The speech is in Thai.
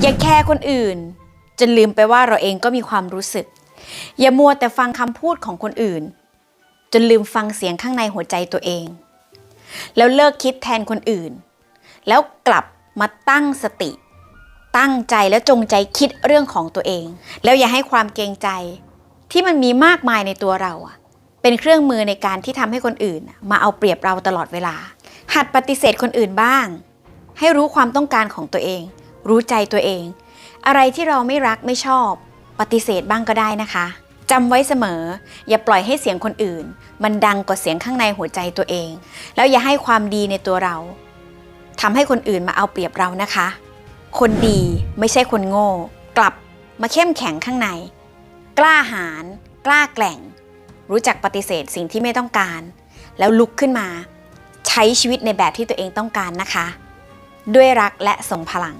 อย่าแคร์คนอื่น จนลืมไปว่าเราเองก็มีความรู้สึก อย่ามัวแต่ฟังคำพูดของคนอื่น จนลืมฟังเสียงข้างในหัวใจตัวเอง แล้วเลิกคิดแทนคนอื่น แล้วกลับมาตั้งสติ ตั้งใจและจงใจคิดเรื่องของตัวเอง แล้วอย่าให้ความเกรงใจ ที่มันมีมากมายในตัวเราอะเป็นเครื่องมือในการที่ทำให้คนอื่น มาเอาเปรียบเราตลอดเวลา หัดปฏิเสธคนอื่นบ้าง ให้รู้ความต้องการของตัวเอง รู้ใจตัวเอง อะไรที่เราไม่รักไม่ชอบ ปฏิเสธบ้างก็ได้นะคะจำไว้เสมอ อย่าปล่อยให้เสียงคนอื่น มันดังกว่าเสียงข้างในหัวใจตัวเอง แล้วอย่าให้ความดีในตัวเราทำให้คนอื่นมาเอาเปรียบเรานะคะ คนดีไม่ใช่คนโง่ กลับมาเข้มแข็งข้างใน กล้าหาญกล้าแกร่ง รู้จักปฏิเสธสิ่งที่ไม่ต้องการ แล้วลุกขึ้นมา ใช้ชีวิตในแบบที่ตัวเองต้องการนะคะ ด้วยรักและส่งพลัง